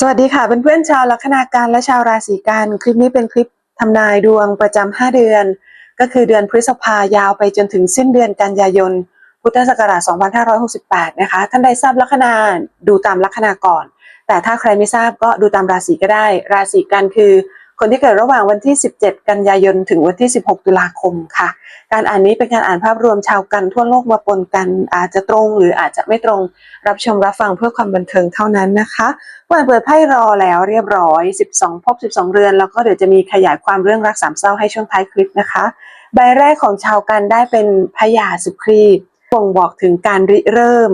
สวัสดีค่ะเเพื่อนๆชาวลัคนาการและชาวราศีกันคลิปนี้เป็นคลิปทำนายดวงประจำ5เดือน ก็คือเดือนพฤษภายาวไปจนถึงสิ้นเดือนกันยายน พุทธศักราช 2568 นะคะ ท่านใดทราบลัคนาดูตามลัคนาก่อน แต่ถ้าใครไม่ทราบก็ดูตามราศีก็ได้ ราศีกันคือ คนที่เกิดระหว่างวันที่ 17 กันยายน ถึงวันที่ 16 ตุลาคมค่ะ การอ่านนี้เป็นการอ่านภาพรวมชาวกันทั่วโลกมาปนกันอาจจะตรงหรืออาจจะไม่ตรงรับชมรับฟังเพื่อความบันเทิงเท่านั้นนะคะวันเปิดไพ่รอแล้วเรียบร้อย 12 พบ 12 เรือน แล้วก็เดี๋ยวจะมีขยายความเรื่องรักสามเศร้าให้ช่วงท้ายคลิปนะคะ ใบแรกของชาวกันได้เป็นพญาสุครีบ่งบอกถึงการริเริ่ม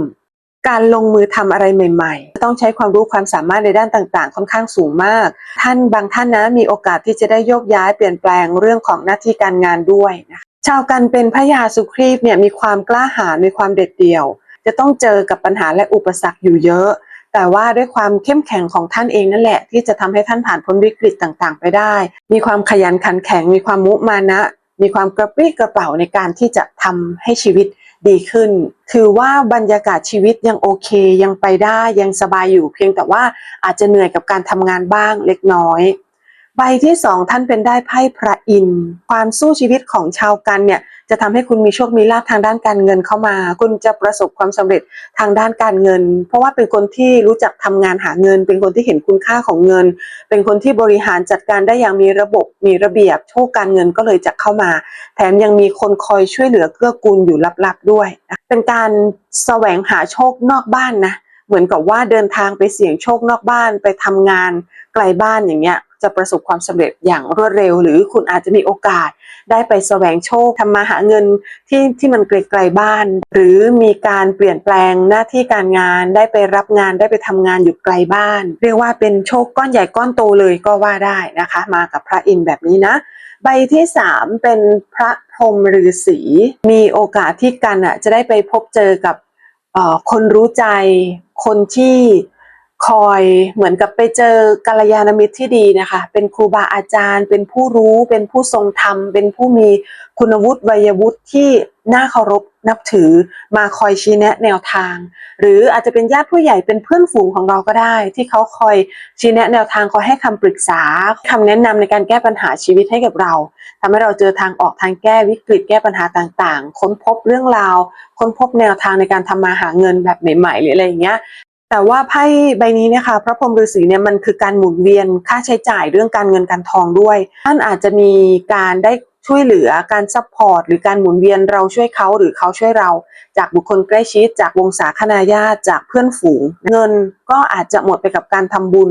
การลงมือทำอะไรใหม่ ๆ ต้องใช้ความรู้ความสามารถในด้านต่างๆ ค่อนข้างสูงมาก ท่านบางท่านนะมีโอกาสที่จะได้โยกย้ายเปลี่ยนแปลงเรื่องของหน้าที่การงานด้วยนะคะชาวกันเป็นพญาสุครีบเนี่ยมีความกล้าหาญมีความเด็ดเดี่ยว จะต้องเจอกับปัญหาและอุปสรรคอยู่เยอะ แต่ว่าด้วยความเข้มแข็งของท่านเองนั่นแหละ ที่จะทำให้ท่านผ่านพ้นวิกฤตต่างๆ ไปได้ มีความขยันขันแข็ง มีความมุมานะ มีความกระปรี้กระเป๋าในการที่จะทำให้ชีวิต ดีขึ้นถือว่าบรรยากาศชีวิตยังโอเค ยังไปได้ยังสบายอยู่ เพียงแต่ว่าอาจจะเหนื่อยกับการทำงานบ้างเล็กน้อย ใบที่สองท่านเป็นได้ไพ่พระอินทร์ความสู้ชีวิตของชาวกันเนี่ย จะทำให้คุณมีโชคมีลาภทางด้านการเงินเข้ามา คุณจะประสบความสำเร็จทางด้านการเงิน เพราะว่าเป็นคนที่รู้จักทำงานหาเงิน เป็นคนที่เห็นคุณค่าของเงิน เป็นคนที่บริหารจัดการได้อย่างมีระบบมีระเบียบโชคการเงินก็เลยจะเข้ามา แถมยังมีคนคอยช่วยเหลือเกื้อกูลอยู่ลับๆด้วย เป็นการแสวงหาโชคนอกบ้านนะเหมือนกับว่าเดินทางไปเสี่ยงโชคนอกบ้านไปทำงานไกลบ้านอย่างเงี้ย จะประสบความสำเร็จอย่างรวดเร็ว หรือคุณอาจจะมีโอกาสได้ไปแสวงโชคทำมาหาเงินที่ที่มันไกลๆบ้าน หรือมีการเปลี่ยนแปลงหน้าที่การงานได้ไปรับงานได้ไปทำงานอยู่ไกลบ้าน เรียกว่าเป็นโชคก้อนใหญ่ก้อนโตเลยก็ว่าได้นะคะ มากับพระอินทร์แบบนี้นะใบที่สามเป็นพระพรหมฤาษีมีโอกาสที่กันอะจะได้ไปพบเจอกับคนรู้ใจคนที่ คอยเหมือนกับไปเจอกัลยาณมิตรที่ดีนะคะ เป็นครูบาอาจารย์ เป็นผู้รู้ เป็นผู้ทรงธรรม เป็นผู้มีคุณวุฒิวัยวุฒิที่น่าเคารพนับถือมาคอยชี้แนะแนวทาง หรืออาจจะเป็นญาติผู้ใหญ่เป็นเพื่อนฝูงของเราก็ได้ ที่เขาคอยชี้แนะแนวทางคอยให้คำปรึกษาคำแนะนำในการแก้ปัญหาชีวิตให้กับเราทำให้เราเจอทางออกทางแก้วิกฤตแก้ปัญหาต่างๆ ค้นพบเรื่องราว ค้นพบแนวทางในการทำมาหาเงินแบบใหม่ๆหรืออะไรอย่างเงี้ย แต่ว่าไพ่ใบนี้เนี่ยค่ะพระพรหมฤาษีเนี่ยมันคือการหมุนเวียนค่าใช้จ่ายเรื่องการเงินการทองด้วย ท่านอาจจะมีการได้ ช่วยเหลือการซัพพอร์ตหรือการหมุนเวียนเราช่วยเขาหรือเขาช่วยเรา จากบุคคลใกล้ชิด จากวงศาคณาญาติจากเพื่อนฝูง เงินก็อาจจะหมดไปกับการทำบุญ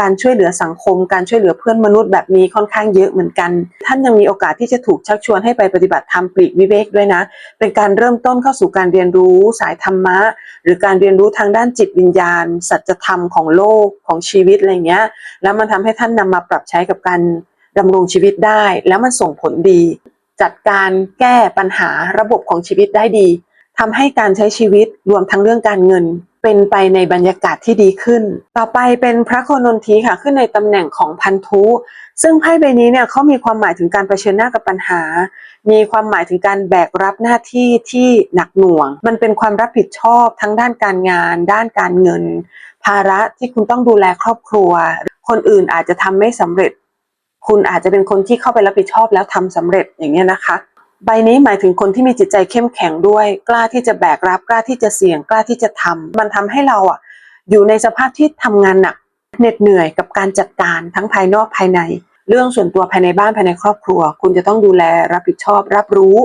การช่วยเหลือสังคม การช่วยเหลือเพื่อนมนุษย์แบบนี้ค่อนข้างเยอะเหมือนกัน ท่านยังมีโอกาสที่จะถูกชักชวนให้ไปปฏิบัติธรรมปลีกวิเวกด้วยนะ เป็นการเริ่มต้นเข้าสู่การเรียนรู้สายธรรมะ หรือการเรียนรู้ทางด้านจิตวิญญาณ สัจธรรมของโลกของชีวิตอะไรเงี้ยแล้วมันทำให้ท่านนำมาปรับใช้กับการ ดำรงชีวิตได้ แล้วมันส่งผลดี จัดการแก้ปัญหาระบบของชีวิตได้ดีทำให้การใช้ชีวิตรวมทั้งเรื่องการเงิน เป็นไปในบรรยากาศที่ดีขึ้น ต่อไปเป็นพระโคนนทีค่ะขึ้นในตำแหน่งของพันธุ ซึ่งไพ่ใบนี้เนี่ยเขามีความหมายถึงการเผชิญหน้ากับปัญหา มีความหมายถึงการแบกรับหน้าที่ที่หนักหน่วง มันเป็นความรับผิดชอบทั้งด้านการงาน ด้านการเงิน ภาระที่คุณต้องดูแลครอบครัว คนอื่นอาจจะทำไม่สำเร็จ คุณอาจจะเป็นคนที่เข้าไปรับผิดชอบแล้วทำสำเร็จอย่างเงี้ยนะคะ ใบนี้หมายถึงคนที่มีจิตใจเข้มแข็งด้วย กล้าที่จะแบกรับกล้าที่จะเสี่ยงกล้าที่จะทำมันทำให้เราอะอยู่ในสภาพที่ทำงานหนักเหน็ดเหนื่อยกับการจัดการทั้งภายนอกภายใน เรื่องส่วนตัวภายในบ้านภายในครอบครัว คุณจะต้องดูแลรับผิดชอบ รับรู้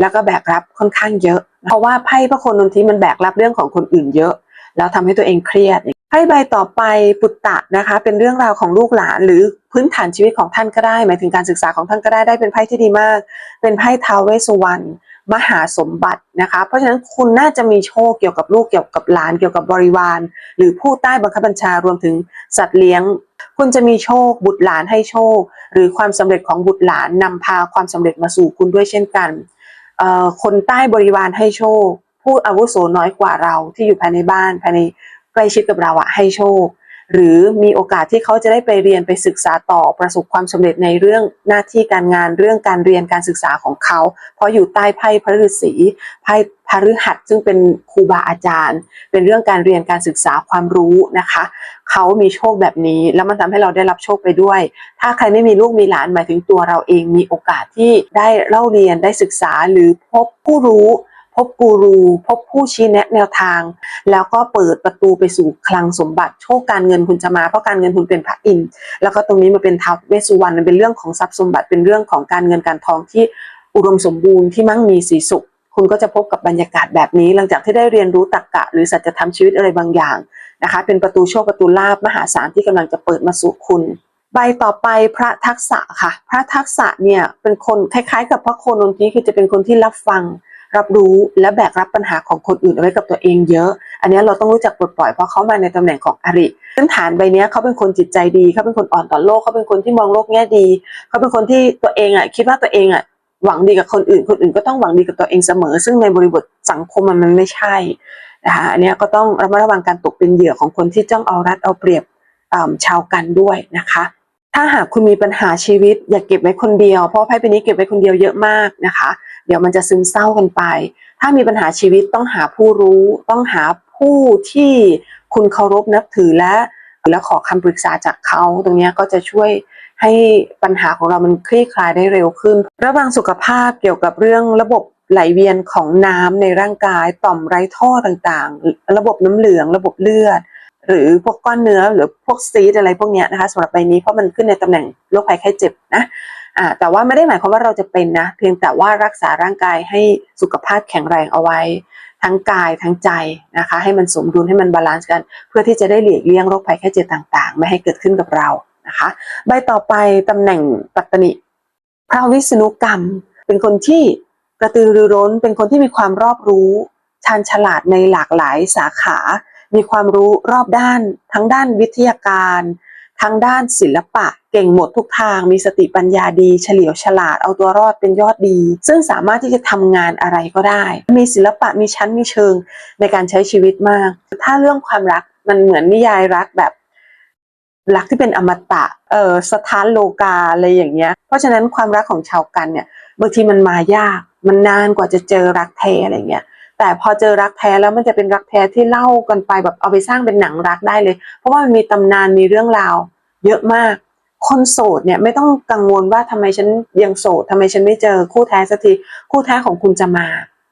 แล้วก็แบกรับค่อนข้างเยอะ เพราะว่าไพ่พระคนนทีมันแบกรับเรื่องของคนอื่นเยอะ แล้วทำให้ตัวเองเครียด ไพ่ใบต่อไปปุตตะนะคะ เป็นเรื่องราวของลูกหลานหรือพื้นฐานชีวิตของท่านก็ได้ หมายถึงการศึกษาของท่านก็ได้ได้เป็นไพ่ที่ดีมาก เป็นไพ่ทาวเวสุวรรณมหาสมบัตินะคะ เพราะฉะนั้นคุณน่าจะมีโชคเกี่ยวกับลูกเกี่ยวกับหลานเกี่ยวกับบริวาร หรือผู้ใต้บังคับบัญชารวมถึงสัตว์เลี้ยง คุณจะมีโชคบุตรหลานให้โชค หรือความสำเร็จของบุตรหลานนำพาความสำเร็จมาสู่คุณด้วยเช่นกันคนใต้บริวารให้โชค ผู้อาวุโสน้อยกว่าเราที่อยู่ภายในบ้านภายใน ล้ชิดกับเราอะให้โชค หรือมีโอกาสที่เขาจะได้ไปเรียนไปศึกษาต่อประสบความสำเร็จในเรื่องหน้าที่การงานเรื่องการเรียนการศึกษาของเขา เพราะอยู่ใต้ไพ่พระฤาษีไพ่พฤหัสซึ่งเป็นครูบาอาจารย์ เป็นเรื่องการเรียนการศึกษาความรู้นะคะ เขามีโชคแบบนี้ แล้วมันทำให้เราได้รับโชคไปด้วย ถ้าใครไม่มีลูกมีหลานหมายถึงตัวเราเองมีโอกาสที่ได้เล่าเรียนได้ศึกษาหรือพบผู้รู้ พบกูรู พบผู้ชี้แนะแนวทาง แล้วก็เปิดประตูไปสู่คลังสมบัติ โชคการเงินคุณจะมาเพราะการเงินคุณเป็นพระอินทร์แล้วก็ตรงนี้มันเป็นท้าวเวสสุวรรณมันเป็นเรื่องของทรัพย์สมบัติเป็นเรื่องของการเงินการทองที่อุดมสมบูรณ์ที่มั่งมีสีสุข คุณก็จะพบกับบรรยากาศแบบนี้ หลังจากที่ได้เรียนรู้ตรรกะ หรือสัจธรรมชีวิตอะไรบางอย่างนะคะ เป็นประตูโชคประตูลาบมหาศาลที่กำลังจะเปิดมาสู่คุณใบต่อไปพระทักษะค่ะ พระทักษะเนี่ยเป็นคนคล้ายๆ กับพระโคนนทีคือจะเป็นคนที่รับฟัง รับรู้และแบกรับปัญหาของคนอื่นเอาไว้กับตัวเองเยอะ อันนี้เราต้องรู้จักปลดปล่อยเพราะเขามาในตำแหน่งของอริพื้นฐานใบนี้เขาเป็นคนจิตใจดีเขาเป็นคนอ่อนต่อโลกเขาเป็นคนที่มองโลกแง่ดีเขาเป็นคนที่ตัวเองอะคิดว่าตัวเองอะหวังดีกับคนอื่น คนอื่นก็ต้องหวังดีกับตัวเองเสมอ ซึ่งในบริบทสังคมมันไม่ใช่นะคะอันนี้ก็ต้องระมัดระวังการตกเป็นเหยื่อของคนที่จ้องเอารัดเอาเปรียบชาวกันด้วยนะคะ ถ้าหากคุณมีปัญหาชีวิต อย่าเก็บไว้คนเดียว เพราะไพ่ใบนี้เก็บไว้คนเดียวเยอะมากนะคะ เดี๋ยวมันจะซึมเศร้ากันไป ถ้ามีปัญหาชีวิตต้องหาผู้รู้ ต้องหาผู้ที่คุณเคารพนับถือและและขอคำปรึกษาจากเขา ตรงนี้ก็จะช่วยให้ปัญหาของเรามันคลี่คลายได้เร็วขึ้น ระวังสุขภาพเกี่ยวกับเรื่องระบบไหลเวียนของน้ำในร่างกาย ต่อมไร้ท่อต่างๆ ระบบน้ำเหลือง ระบบเลือด หรือพวกก้อนเนื้อหรือพวกซีดอะไรพวกนี้นะคะสำหรับใบนี้เพราะมันขึ้นในตำแหน่งโรคภัยไข้เจ็บนะอ่าแต่ว่าไม่ได้หมายความว่าเราจะเป็นนะ เพียงแต่ว่ารักษาร่างกายให้สุขภาพแข็งแรงเอาไว้ ทั้งกายทั้งใจนะคะ ให้มันสมดุลให้มันบาลานซ์กัน เพื่อที่จะได้หลีกเลี่ยงโรคภัยไข้เจ็บต่างๆ ไม่ให้เกิดขึ้นกับเรานะคะ ใบต่อไปตำแหน่งปัตตนิพระวิษณุกรรม เป็นคนที่กระตือรือร้น เป็นคนที่มีความรอบรู้ชาญฉลาดในหลากหลายสาขา มีความรู้รอบด้าน ทั้งด้านวิทยาการ ทั้งด้านศิลปะ เก่งหมดทุกทาง มีสติปัญญาดี เฉลียวฉลาด เอาตัวรอดเป็นยอดดี ซึ่งสามารถที่จะทำงานอะไรก็ได้ มีศิลปะมีชั้นมีเชิงในการใช้ชีวิตมาก ถ้าเรื่องความรักมันเหมือนนิยายรักแบบรักที่เป็นอมตะ เออสถานโลกาอะไรอย่างเงี้ย เพราะฉะนั้นความรักของชาวกันเนี่ยบางทีมันมายาก มันนานกว่าจะเจอรักแท้อะไรเงี้ย แต่พอเจอรักแท้แล้วมันจะเป็นรักแท้ที่เล่ากันไปแบบเอาไปสร้างเป็นหนังรักได้เลย เพราะว่ามันมีตำนานมีเรื่องราว เยอะมาก คนโสดเนี่ยไม่ต้องกังวลว่าทำไมฉันยังโสดทำไมฉันไม่เจอคู่แท้สักทีคู่แท้ของคุณจะมา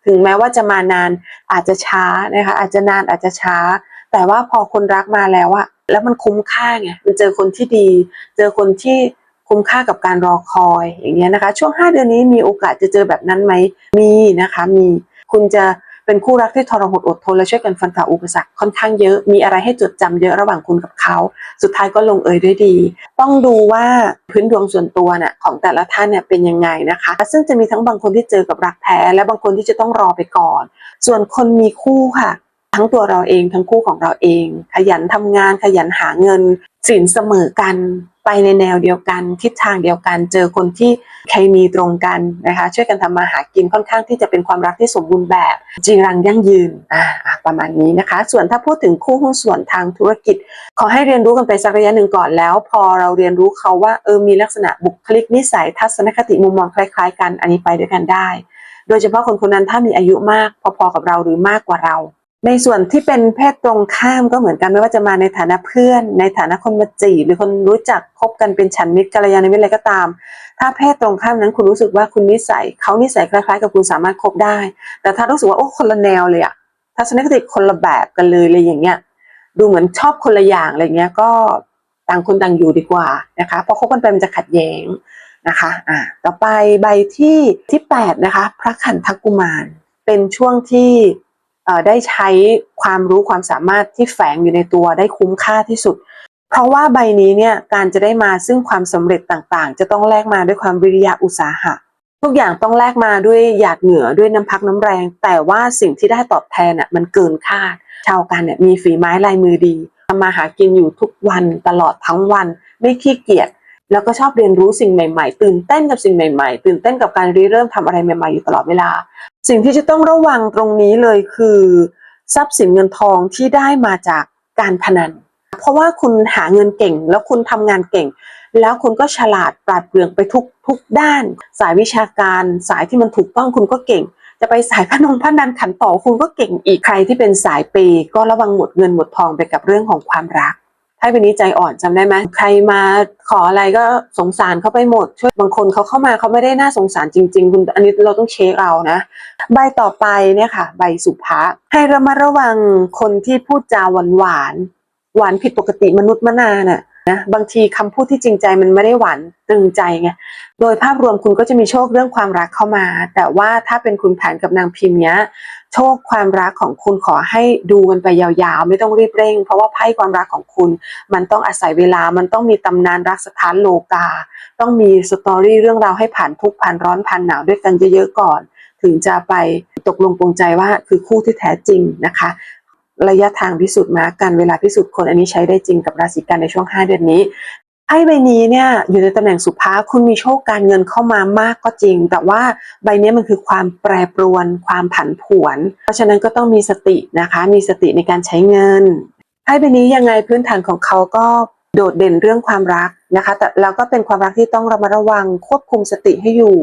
ถึงแม้ว่าจะมานานอาจจะช้านะคะอาจจะนานอาจจะช้า แต่ว่าพอคนรักมาแล้วอะแล้วมันคุ้มค่าไงมันเจอคนที่ดี เจอคนที่คุ้มค่ากับการรอคอยอย่างเงี้ยนะคะ ช่วง 5 เดือนนี้มีโอกาสจะเจอแบบนั้นไหมมีนะคะ มีคุณจะ เป็นคู่รักที่ทรหดอดทนและช่วยกันฟันฝ่าอุปสรรคค่อนข้างเยอะ มีอะไรให้จดจำเยอะระหว่างคุณกับเขา สุดท้ายก็ลงเอยด้วยดี ต้องดูว่าพื้นดวงส่วนตัวน่ะของแต่ละท่านเนี่ยเป็นยังไงนะคะ ซึ่งจะมีทั้งบางคนที่เจอกับรักแท้ และบางคนที่จะต้องรอไปก่อน ส่วนคนมีคู่ค่ะ ทั้งตัวเราเองทั้งคู่ของเราเอง ขยันทำงานขยันหาเงินสินเสมอกัน ไปในแนวเดียวกัน ทิศทางเดียวกัน เจอคนที่เคมีตรงกันนะคะช่วยกันทำมาหากินค่อนข้างที่จะเป็นความรักที่สมบูรณ์แบบจีรังยั่งยืนอ่าประมาณนี้นะคะ ส่วนถ้าพูดถึงคู่หุ้นส่วนทางธุรกิจ ขอให้เรียนรู้กันไปสักระยะหนึ่งก่อนแล้ว พอเราเรียนรู้เขาว่าเออมีลักษณะบุคลิกนิสัยทัศนคติมุมมองคล้าย ๆ กันอันนี้ไปด้วยกันได้ โดยเฉพาะคนคนนั้นถ้ามีอายุมากพอๆกับเราหรือมากกว่าเรา ในส่วนที่เป็นเพศตรงข้ามก็เหมือนกันไม่ว่าจะมาในฐานะเพื่อน ในฐานะคนมาจีบหรือคนรู้จักคบกันเป็นฉันมิตรกัลยาณมิตรอะไรก็ตาม ถ้าเพศตรงข้ามนั้นคุณรู้สึกว่าคุณนิสัยเขานิสัยคล้ายๆ กับคุณสามารถคบได้ แต่ถ้ารู้สึกว่าโอ้คนละแนวเลยอะทัศนคติคนละแบบกันเลยอะไรอย่างเงี้ยดูเหมือนชอบคนละอย่างอะไรเงี้ยก็ต่างคนต่างอยู่ดีกว่านะคะเพราะคบกันไปมันจะขัดแย้งนะคะอ่าต่อไปใบที่ที่แปดนะคะพระขันธกุมาร เป็นช่วงที่ ได้ใช้ความรู้ความสามารถที่แฝงอยู่ในตัวได้คุ้มค่าที่สุด เพราะว่าใบนี้เนี่ยการจะได้มาซึ่งความสำเร็จต่างๆ จะต้องแลกมาด้วยความวิริยะอุตสาหะ ทุกอย่างต้องแลกมาด้วยหยาดเหงื่อด้วยน้ำพักน้ำแรง แต่ว่าสิ่งที่ได้ตอบแทนอะมันเกินคาด ชาวกันเนี่ยมีฝีไม้ลายมือดีทำมาหากินอยู่ทุกวันตลอดทั้งวัน ไม่ขี้เกียจแล้วก็ชอบเรียนรู้สิ่งใหม่ ๆ ตื่นเต้นกับสิ่งใหม่ ๆ ตื่นเต้นกับการริเริ่มทำอะไรใหม่ ๆ อยู่ตลอดเวลา สิ่งที่จะต้องระวังตรงนี้เลยคือ ทรัพย์สินเงินทองที่ได้มาจากการพนัน เพราะว่าคุณหาเงินเก่ง แล้วคุณทำงานเก่ง แล้วคุณก็ฉลาดปราดเปรื่องไปทุกทุกด้าน สายวิชาการสายที่มันถูกต้องคุณก็เก่ง จะไปสายพนงพนันขันต่อคุณก็เก่งอีกใครที่เป็นสายเปก็ระวังหมดเงินหมดทองไปกับเรื่องของความรัก ไพ่ใบนี้ใจอ่อนจำได้ไหมใครมาขออะไรก็สงสารเขาไปหมด ช่วยบางคนเขาเข้ามาเขาไม่ได้น่าสงสารจริง ๆ คุณอันนี้เราต้องเช็คเอานะ ใบต่อไปเนี่ยค่ะ ใบสุภะให้ระมัดระวังคนที่พูดจาหวานหวานหวานผิดปกติมนุษย์มนาน่ะนะบางทีคำพูดที่จริงใจมันไม่ได้หวานตรึงใจไงโดยภาพรวมคุณก็จะมีโชคเรื่องความรักเข้ามา แต่ว่าถ้าเป็นคุณแผนกับนางพิมพ์เนี้ย โชคความรักของคุณขอให้ดูมันไปยาวๆ ไม่ต้องรีบเร่ง เพราะว่าไพ่ความรักของคุณ มันต้องอาศัยเวลามันต้องมีตำนานรักสถานโลกา ต้องมีสตอรี่เรื่องราวให้ผ่านทุกผ่านร้อนผ่านหนาวด้วยกันเยอะๆก่อน ถึงจะไปตกลงปรงใจว่าคือคู่ที่แท้จริงนะคะ ระยะทางพิสูจน์มากันเวลาพิสูจน์คนอันนี้ใช้ได้จริงกับราศีกันในช่วง 5 เดือนนี้ ไพ่ใบนี้เนี่ยอยู่ในตำแหน่งสุภาคุณมีโชคการเงินเข้ามามากก็จริง แต่ว่าใบนี้มันคือความแปรปรวน ความผันผวน เพราะฉะนั้นก็ต้องมีสตินะคะ มีสติในการใช้เงินไพ่ใบนี้ยังไงพื้นฐานของเขาก็โดดเด่นเรื่องความรักนะคะ แต่แล้วก็เป็นความรักที่ต้องระมัดระวังควบคุมสติให้อยู่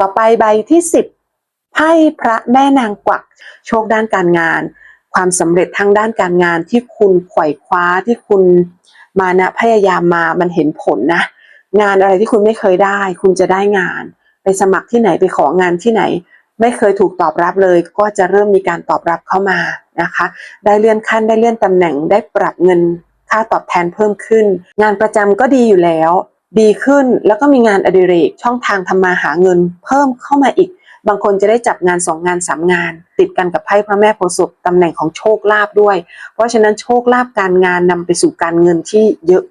ต่อไปใบที่ 10ไพ่พระแม่นางกวักโชคด้านการงาน ความสำเร็จทางด้านการงานที่คุณไขว่คว้าที่คุณ มานะพยายามมามันเห็นผลนะ งานอะไรที่คุณไม่เคยได้ คุณจะได้งาน ไปสมัครที่ไหนไปของานที่ไหน ไม่เคยถูกตอบรับเลย ก็จะเริ่มมีการตอบรับเข้ามานะคะ ได้เลื่อนขั้นได้เลื่อนตำแหน่งได้ปรับเงินค่าตอบแทนเพิ่มขึ้น งานประจำก็ดีอยู่แล้ว ดีขึ้นแล้วก็มีงานอดิเรกช่องทางทำมาหาเงินเพิ่มเข้ามาอีก บางคนจะได้จับงานสองงานสามงาน ติดกันกับไพ่พระแม่โพธิ์ศพตำแหน่งของโชคลาภด้วย เพราะฉะนั้นโชคลาภการงานนำไปสู่การเงินที่เยอะ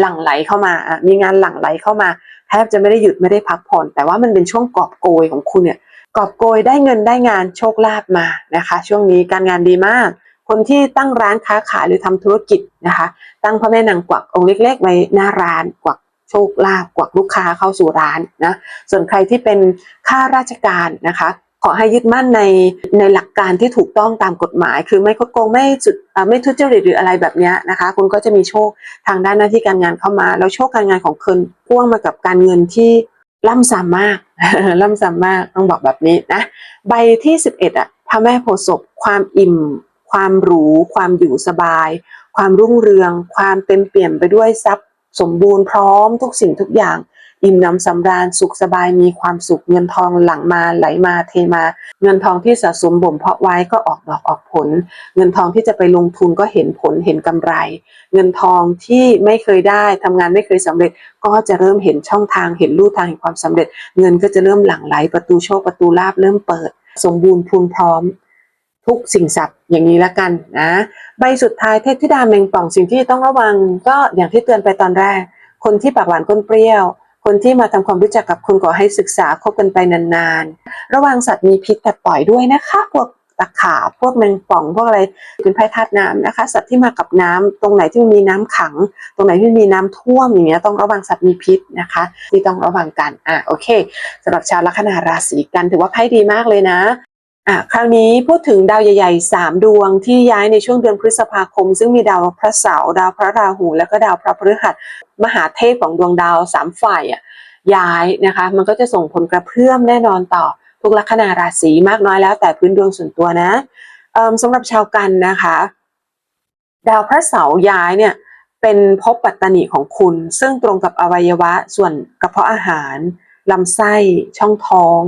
หลั่งไหลเข้ามา มีงานหลั่งไหลเข้ามาแทบจะไม่ได้หยุดไม่ได้พักผ่อน แต่ว่ามันเป็นช่วงกอบโกยของคุณเนี่ยกอบโกยได้เงินได้งานโชคลาภมานะคะ ช่วงนี้การงานดีมาก คนที่ตั้งร้านค้าขายหรือทำธุรกิจนะคะ ตั้งพระแม่นางกวักองค์เล็กๆไว้หน้าร้านกวัก โชคลาภกวักลูกค้าเข้าสู่ร้านนะส่วนใครที่เป็นข้าราชการนะคะขอให้ยึดมั่นในในหลักการที่ถูกต้องตามกฎหมาย คือไม่โกงไม่จุดไม่ทุจริตหรืออะไรแบบนี้นะคะ คุณก็จะมีโชคทางด้านหน้าที่การงานเข้ามา แล้วโชคการงานของคุณพ่วงมากับการเงินที่ล่ำซ้ำมากล่ำซ้ำมากต้องบอกแบบนี้นะใบที่ 11อะพระแม่โพธิ์ศพความอิ่ม ความหรู ความอยู่สบาย ความรุ่งเรือง ความเต็มเปี่ยมไปด้วยทรัพย์ สมบูรณ์พร้อมทุกสิ่งทุกอย่าง อิ่มหนำสำราญสุขสบายมีความสุขเงินทองหลั่งมาไหลมาเทมา เงินทองที่สะสมบ่มเพาะไว้ก็ออกดอกออกผล เงินทองที่จะไปลงทุนก็เห็นผลเห็นกำไร เงินทองที่ไม่เคยได้ทำงานไม่เคยสำเร็จ ก็จะเริ่มเห็นช่องทางเห็นลู่ทางแห่งความสำเร็จ เงินก็จะเริ่มหลั่งไหลประตูโชคประตูลาภเริ่มเปิด สมบูรณ์พูนพร้อม ทุกสิ่งสับอย่างนี้ละกันนะใบสุดท้ายเทพธิดาแมงป่องสิ่งที่ต้องระวังก็อย่างที่เตือนไปตอนแรก คนที่ปากหวานก้นเปรี้ยว คนที่มาทำความรู้จักกับคุณขอให้ศึกษาคบกันไปนานๆ ระวังสัตว์มีพิษแต่ปล่อยด้วยนะคะพวกตะขาบพวกแมงป่องพวกอะไรเป็นไพ่ธาตุน้ำนะคะ สัตว์ที่มากับน้ำตรงไหนที่มีน้ำขัง ตรงไหนที่มีน้ำท่วมอย่างเงี้ยต้องระวังสัตว์มีพิษนะคะ ที่ต้องระวังกันอะโอเคสำหรับชาวลัคนาราศีกันถือว่าไพ่ดีมากเลยนะ อะคราวนี้พูดถึงดาวใหญ่ๆ 3 ดวงที่ย้ายในช่วงเดือนพฤษภาคม ซึ่งมีดาวพระเสาร์ดาวพระราหู และก็ดาวพระพฤหัสมหาเทพของดวงดาวสามฝ่ายอะย้ายนะคะ มันก็จะส่งผลกระเพื่อมแน่นอนต่อทุกลัคนาราศีมากน้อยแล้วแต่พื้นดวงส่วนตัวนะสำหรับชาวกันนะคะ ดาวพระเสาร์ย้ายเนี่ยเป็นภพปัตตนิของคุณ ซึ่งตรงกับอวัยวะส่วนกระเพาะอาหารลำไส้ช่องท้อง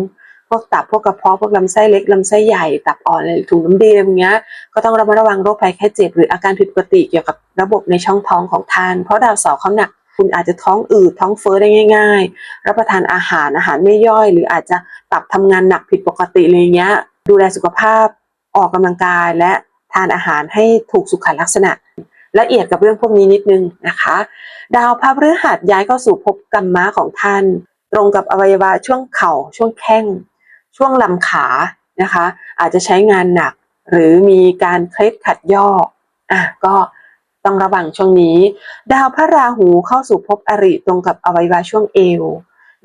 วกตับพวกกระเพาะพวกลำไส้เล็กลำไส้ใหญ่ตับอ่อนอะไรถุงน้ำดีอะไรอย่างเงี้ยก็ต้องระมัดระวังโรคภัยแค่เจ็บหรืออาการผิดปกติเกี่ยวกับระบบในช่องท้องของท่าน เพราะดาวเสาร์เขาหนักคุณอาจจะท้องอืดท้องเฟ้อได้ง่าย ๆ รับประทานอาหารอาหารไม่ย่อย หรืออาจจะตับทำงานหนักผิดปกติอะไรเงี้ย ดูแลสุขภาพออกกำลังกายและทานอาหารให้ถูกสุขลักษณะ ละเอียดกับเรื่องพวกนี้นิดนึงนะคะ ดาวพระพฤหัสย้ายเข้าสู่ภพกรรมะของท่าน ตรงกับอวัยวะช่วงเข่าช่วงแข้ง ช่วงลำขานะคะ อาจจะใช้งานหนัก หรือมีการเคล็ดขัดย่ออะก็ต้องระวังช่วงนี้ ดาวพระราหูเข้าสู่ภพอริตรงกับอวัยวะช่วงเอว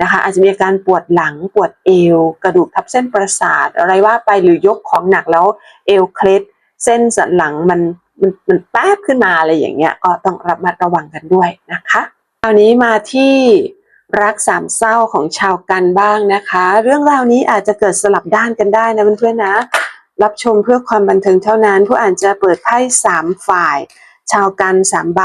นะคะอาจจะมีอาการปวดหลังปวดเอว กระดูกทับเส้นประสาท อะไรว่าไปหรือยกของหนักแล้วเอวเคล็ด เส้นสันหลังมันมันมันแป๊บขึ้นมาอะไรอย่างเงี้ยก็ต้องระมัดระวังกันด้วยนะคะคราวนี้มาที่ รักสามเศร้าของชาวกันบ้างนะคะ เรื่องราวนี้อาจจะเกิดสลับด้านกันได้นะเพื่อนๆนะ รับชมเพื่อความบันเทิงเท่านั้น ผู้อ่านจะเปิดไพ่สามฝ่าย ชาวกันสามใบ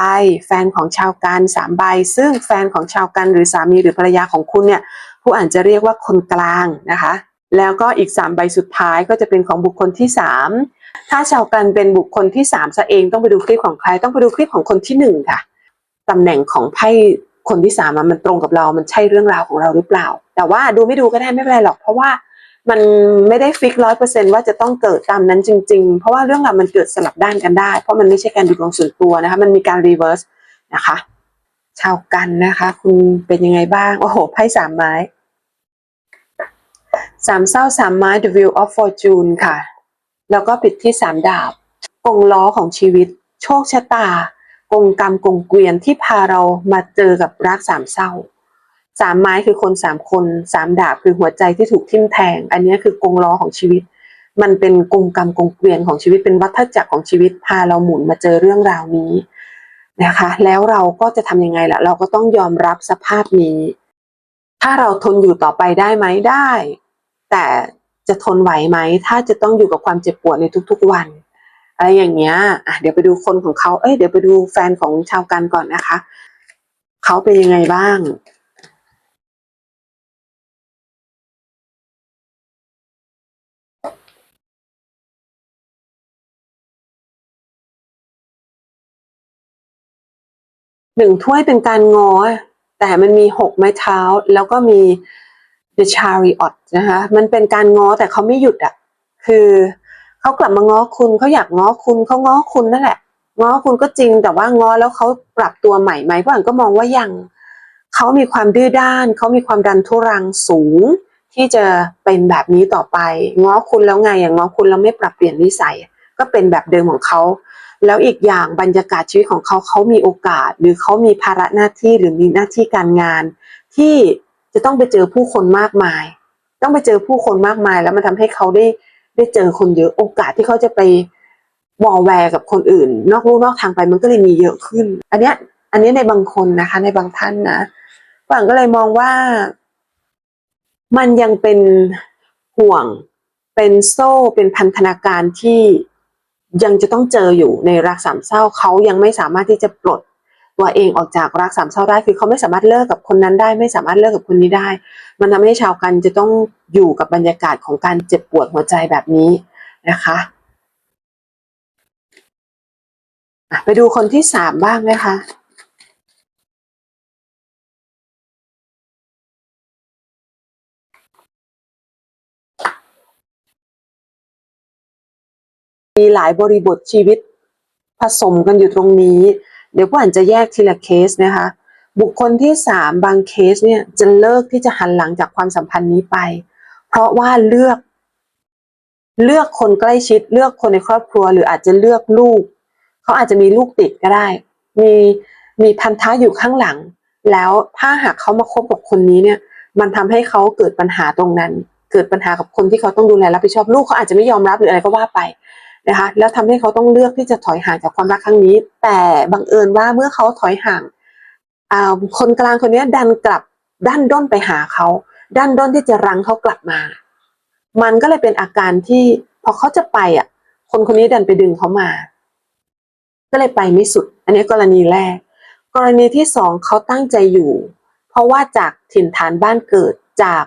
แฟนของชาวกันสามใบ ซึ่งแฟนของชาวกันหรือสามีหรือภรรยาของคุณเนี่ย ผู้อ่านจะเรียกว่าคนกลางนะคะ แล้วก็อีกสามใบสุดท้ายก็จะเป็นของบุคคลที่สามถ้าชาวกันเป็นบุคคลที่สามซะเองต้องไปดูคลิปของใครต้องไปดูคลิปของคนที่หนึ่งค่ะตำแหน่งของไพ่ คนที่สามมันตรงกับเรา มันใช่เรื่องราวของเราหรือเปล่า แต่ว่าดูไม่ดูก็ได้ไม่เป็นไรหรอก เพราะว่ามันไม่ได้ฟิกร้อยเปอร์เซนว่าจะต้องเกิดตามนั้นจริง ๆ เพราะว่าเรื่องราวมันเกิดสลับด้านกันได้ เพราะมันไม่ใช่การดูดวงส่วนตัวนะคะ มันมีการรีเวิร์สนะคะ ชาวกันนะคะ คุณเป็นยังไงบ้าง โอ้โห ไพ่สามไม้สามเศร้าสามไม้ The Wheel of Fortune ค่ะ แล้วก็ปิดที่สามดาบกงล้อของชีวิต โชคชะตา กงกรรมกงเกวียนที่พาเรามาเจอกับรักสามเศร้าสามไม้คือคนสามคนสามดาบคือหัวใจที่ถูกทิ่มแทง อันนี้คือกงล้อของชีวิต มันเป็นกงกรรมกงเกวียนของชีวิตเป็นวัฏจักรของชีวิตพาเราหมุนมาเจอเรื่องราวนี้นะคะ แล้วเราก็จะทำยังไงล่ะ เราก็ต้องยอมรับสภาพนี้ ถ้าเราทนอยู่ต่อไปได้ไหมได้ แต่จะทนไหวไหม ถ้าจะต้องอยู่กับความเจ็บปวดในทุกๆวัน อะไรอย่างเงี้ยอะเดี๋ยวไปดูคนของเขาเอ้ยเดี๋ยวไปดูแฟนของชาวกันก่อนนะคะเขาเป็นยังไงบ้างหนึ่งถ้วยเป็นการงอ แต่มันมีหกไม้เท้า แล้วก็มี the chariot นะคะ มันเป็นการงอแต่เขาไม่หยุดอะ คือ เขากลับมาง้อคุณเขาอยากง้อคุณเขาง้อคุณนั่นแหละง้อคุณก็จริงแต่ว่าง้อแล้วเขาปรับตัวใหม่ไหมเพราะอันก็มองว่ายังเขามีความดื้อด้านเขามีความดันทุรังสูง ที่จะเป็นแบบนี้ต่อไป ง้อคุณแล้วไงอย่างง้อคุณแล้วไม่ปรับเปลี่ยนนิสัย ก็เป็นแบบเดิมของเขาแล้วอีกอย่างบรรยากาศชีวิตของเขาเขามีโอกาส หรือเขามีภาระหน้าที่หรือมีหน้าที่การงาน ที่จะต้องไปเจอผู้คนมากมาย ต้องไปเจอผู้คนมากมาย แล้วมันทำให้เขาได้ ได้เจอคนเยอะโอกาสที่เขาจะไปวอลแวร์กับคนอื่น นอกลู่นอกทางไปมันก็เลยมีเยอะขึ้น อันเนี้ย อันนี้ในบางคนนะคะ ในบางท่านนะฝั่งก็เลยมองว่า มันยังเป็นห่วงเป็นโซ่เป็นพันธนาการที่ยังจะต้องเจออยู่ในรักสามเศร้าเขายังไม่สามารถที่จะปลด ตัวเองออกจากรักสามเศร้าได้คือเขาไม่สามารถเลิกกับคนนั้นได้ ไม่สามารถเลิกกับคนนี้ได้ มันทำให้ชาวกันจะต้องอยู่กับบรรยากาศของการเจ็บปวดหัวใจแบบนี้นะคะอะไปดูคนที่สามบ้างนะคะมีหลายบริบทชีวิตผสมกันอยู่ตรงนี้ เดี๋ยวผู้อ่านจะแยกทีละเคสนะคะ บุคคลที่สามบางเคสเนี่ยจะเลิกที่จะหันหลังจากความสัมพันธ์นี้ไป เพราะว่าเลือก เลือกคนใกล้ชิด เลือกคนในครอบครัว หรืออาจจะเลือกลูก เขาอาจจะมีลูกติดก็ได้ มีมีพันธะอยู่ข้างหลัง แล้วถ้าหากเขามาคบกับคนนี้เนี่ย มันทำให้เขาเกิดปัญหาตรงนั้น เกิดปัญหากับคนที่เขาต้องดูแลรับผิดชอบลูกเขาอาจจะไม่ยอมรับหรืออะไรก็ว่าไป นะคะแล้วทำให้เขาต้องเลือกที่จะถอยห่างจากความรักครั้งนี้ แต่บังเอิญว่าเมื่อเขาถอยห่างอ่าคนกลางคนนี้ดันกลับด้านด้นไปหาเขาด้านด้นที่จะรั้งเขากลับมา มันก็เลยเป็นอาการที่พอเขาจะไปอะ คนคนนี้ดันไปดึงเขามา ก็เลยไปไม่สุด อันนี้กรณีแรก กรณีที่สองเขาตั้งใจอยู่ เพราะว่าจากถิ่นฐานบ้านเกิดจาก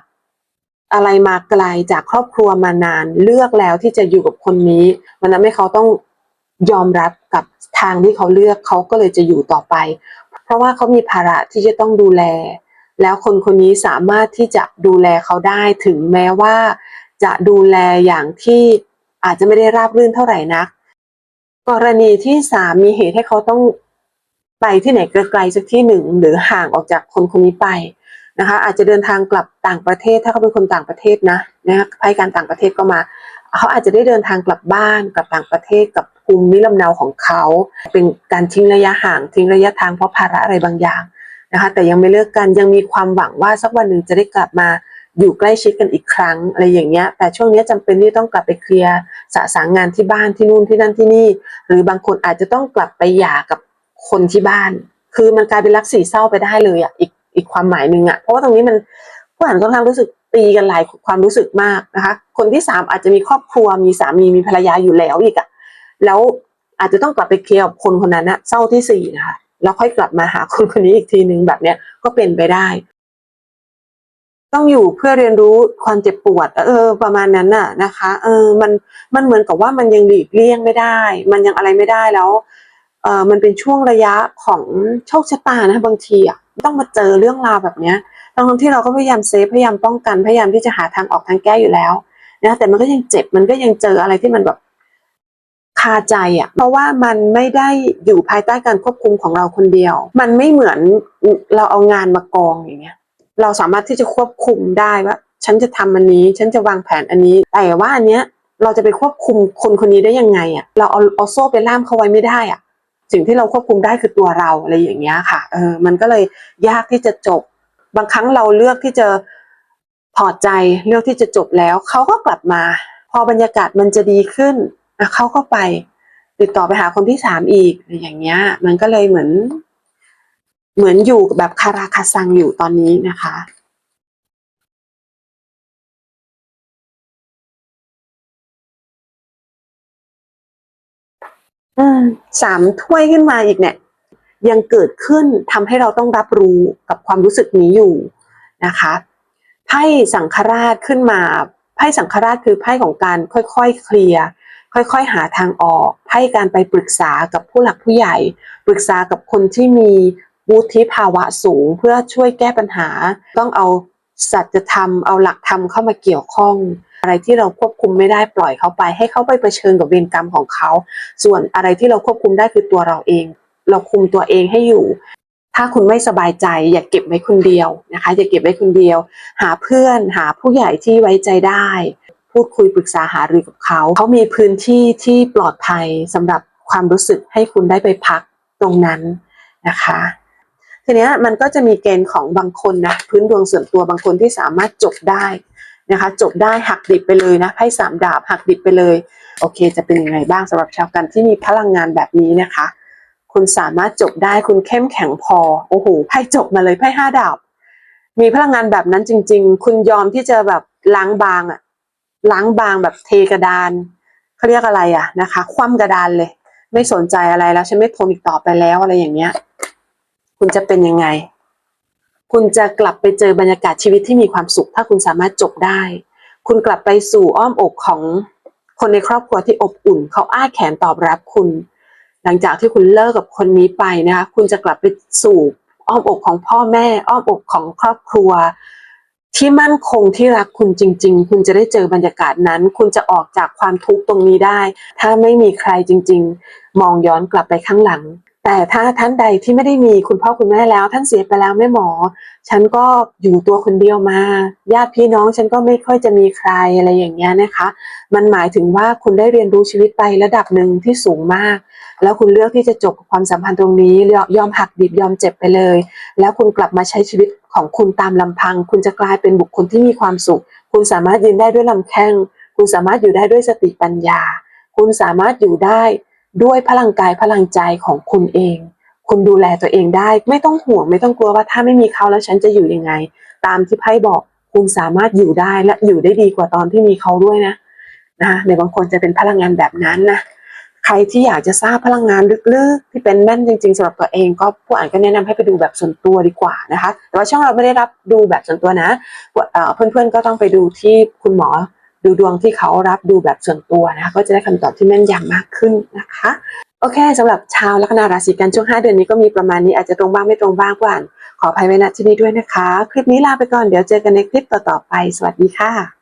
อะไรมาไกลจากครอบครัวมานานเลือกแล้วที่จะอยู่กับคนนี้ มันทำให้เขาต้องยอมรับกับทางที่เขาเลือกเขาก็เลยจะอยู่ต่อไป เพราะว่าเขามีภาระที่จะต้องดูแล แล้วคนคนนี้สามารถที่จะดูแลเขาได้ถึงแม้ว่า จะดูแลอย่างที่อาจจะไม่ได้ราบรื่นเท่าไหร่นัก กรณีที่สามมีเหตุให้เขาต้องไปที่ไหนไกลๆสักที่หนึ่งหรือห่างออกจากคนคนนี้ไป นะคะ อาจจะเดินทางกลับต่างประเทศถ้าเขาเป็นคนต่างประเทศนะนะไพ่การต่างประเทศก็มา เขาอาจจะได้เดินทางกลับบ้านกลับต่างประเทศกับภูมิลำเนาของเขา เป็นการทิ้งระยะห่างทิ้งระยะทางเพราะภาระอะไรบางอย่างนะคะแต่ยังไม่เลิกกันยังมีความหวังว่าสักวันหนึ่งจะได้กลับมาอยู่ใกล้ชิดกันอีกครั้งอะไรอย่างเงี้ย แต่ช่วงเนี้ยจำเป็นที่ต้องกลับไปเคลียร์สะสางงานที่บ้านที่นู่นที่นั่นที่นี่ หรือบางคนอาจจะต้องกลับไปหย่ากับคนที่บ้าน คือมันกลายเป็นรักสี่เศร้าไปได้เลยอะอีก อีกความหมายหนึ่งอะเพราะว่าตรงนี้มันผู้อ่านค่อนข้างรู้สึกตีกันหลายความรู้สึกมากนะคะ คนที่สามอาจจะมีครอบครัวมีสามีมีภรรยาอยู่แล้วอีกอะแล้วอาจจะต้องกลับไปเคลียร์กับคนคนนั้นนะเศร้าที่สี่นะคะแล้วค่อยกลับมาหาคนคนนี้อีกทีหนึ่งแบบเนี้ยก็เป็นไปได้ ต้องอยู่เพื่อเรียนรู้ความเจ็บปวด เออ ประมาณนั้นน่ะนะคะ เออมันมันเหมือนกับว่ามันยังหลีกเลี่ยงไม่ได้ มันยังอะไรไม่ได้แล้ว เออมันเป็นช่วงระยะของโชคชะตานะบางทีอะ ต้องมาเจอเรื่องราวแบบเนี้ยทั้งที่เราก็พยายามเซฟพยายามป้องกันพยายามที่จะหาทางออกทางแก้อยู่แล้วนะแต่มันก็ยังเจ็บมันก็ยังเจออะไรที่มันแบบคาใจอะเพราะว่ามันไม่ได้อยู่ภายใต้การควบคุมของเราคนเดียว มันไม่เหมือนเราเอางานมากองอย่างเงี้ย เราสามารถที่จะควบคุมได้ว่า ฉันจะทำอันนี้ ฉันจะวางแผนอันนี้ แต่ว่าอันเนี้ยเราจะไปควบคุมคนคนนี้ได้ยังไงอะเราเอาเอาโซ่ไปล่ามเขาไว้ไม่ได้อะ สิ่งที่เราควบคุมได้คือตัวเราอะไรอย่างเงี้ยค่ะเออมันก็เลยยากที่จะจบ บางครั้งเราเลือกที่จะถอใจเลือกที่จะจบแล้วเขาก็กลับมา พอบรรยากาศมันจะดีขึ้นเขาก็ไปติดต่อไปหาคนที่สามอีกอะไรอย่างเงี้ย มันก็เลยเหมือน เหมือนอยู่แบบคาราคาซังอยู่ตอนนี้นะคะ สามถ้วยขึ้นมาอีกเนี่ย ยังเกิดขึ้นทำให้เราต้องรับรู้กับความรู้สึกนี้อยู่นะคะไพ่สังฆราชขึ้นมาไพ่สังฆราชคือไพ่ของการค่อยๆเคลียร์ค่อยๆ หาทางออกไพ่การไปปรึกษากับผู้หลักผู้ใหญ่ ปรึกษากับคนที่มีวุฒิภาวะสูงเพื่อช่วยแก้ปัญหา ต้องเอาสัจธรรมเอาหลักธรรมเข้ามาเกี่ยวข้อง อะไรที่เราควบคุมไม่ได้ปล่อยเขาไป ให้เขาไปเผชิญกับเวรกรรมของเขา ส่วนอะไรที่เราควบคุมได้คือตัวเราเอง เราคุมตัวเองให้อยู่ ถ้าคุณไม่สบายใจ อย่าเก็บไว้คนเดียวนะคะ อย่าเก็บไว้คนเดียว หาเพื่อนหาผู้ใหญ่ที่ไว้ใจได้ พูดคุยปรึกษาหารือกับเขา เขามีพื้นที่ที่ปลอดภัยสำหรับความรู้สึกให้คุณได้ไปพักตรงนั้นนะคะทีนี้มันก็จะมีเกณฑ์ของบางคนนะพื้นดวงส่วนตัวบางคนที่สามารถจบได้ นะคะ จบได้หักดิบไปเลยนะไพ่สามดาบหักดิบไปเลย โอเค จะเป็นยังไงบ้างสำหรับชาวกันที่มีพลังงานแบบนี้นะคะ คุณสามารถจบได้คุณเข้มแข็งพอโอ้โหไพ่จบมาเลยไพ่ห้าดาบมีพลังงานแบบนั้นจริง ๆ คุณยอมที่จะแบบล้างบางอะล้างบางแบบเทกระดานเขาเรียกอะไรอะนะคะ คว่ำกระดานเลย ไม่สนใจอะไรแล้วฉันไม่ทนอีกต่อไปแล้วอะไรอย่างเงี้ย คุณจะเป็นยังไง คุณจะกลับไปเจอบรรยากาศชีวิตที่มีความสุข ถ้าคุณสามารถจบได้ คุณกลับไปสู่อ้อมอกของคนในครอบครัวที่อบอุ่น เขาอ้าแขนตอบรับคุณ หลังจากที่คุณเลิกกับคนนี้ไปนะคะคุณจะกลับไปสู่อ้อมอกของพ่อแม่ อ้อมอกของครอบครัว ที่มั่นคงที่รักคุณจริง ๆ คุณจะได้เจอบรรยากาศนั้น คุณจะออกจากความทุกข์ตรงนี้ได้ ถ้าไม่มีใครจริง ๆ มองย้อนกลับไปข้างหลัง แต่ถ้าท่านใดที่ไม่ได้มีคุณพ่อคุณแม่แล้ว ท่านเสียไปแล้วแม่หมอ ฉันก็อยู่ตัวคนเดียวมา ญาติพี่น้องฉันก็ไม่ค่อยจะมีใครอะไรอย่างเงี้ยนะคะ มันหมายถึงว่าคุณได้เรียนรู้ชีวิตไประดับหนึ่งที่สูงมาก แล้วคุณเลือกที่จะจบความสัมพันธ์ตรงนี้ยอมหักดิบยอมเจ็บไปเลย แล้วคุณกลับมาใช้ชีวิตของคุณตามลำพัง คุณจะกลายเป็นบุคคลที่มีความสุข คุณสามารถยืนได้ด้วยลำแข้ง คุณสามารถอยู่ได้ด้วยสติปัญญา คุณสามารถอยู่ได้ ด้วยพลังกายพลังใจของคุณเอง คุณดูแลตัวเองได้ ไม่ต้องห่วงไม่ต้องกลัวว่าถ้าไม่มีเขาแล้วฉันจะอยู่ยังไง ตามที่ไพ่บอกคุณสามารถอยู่ได้และอยู่ได้ดีกว่าตอนที่มีเขาด้วยนะนะในบางคนจะเป็นพลังงานแบบนั้นนะใครที่อยากจะทราบพลังงานลึกๆ ที่เป็นแม่นจริงๆสำหรับตัวเองก็ผู้อ่านก็แนะนำให้ไปดูแบบส่วนตัวดีกว่านะคะ แต่ว่าช่องเราไม่ได้รับดูแบบส่วนตัวนะเอ่อเพื่อนๆก็ต้องไปดูที่คุณหมอ ดูดวงที่เขารับดูแบบส่วนตัวนะคะก็จะได้คำตอบที่แม่นยำมากขึ้นนะคะ โอเคสำหรับชาวลัคนาราศีกันช่วง 5 เดือนนี้ก็มีประมาณนี้อาจจะตรงบ้างไม่ตรงบ้างผู้อ่านขออภัยไว้ณที่นี้ด้วยนะคะ คลิปนี้ลาไปก่อนเดี๋ยวเจอกันในคลิปต่อๆไป สวัสดีค่ะ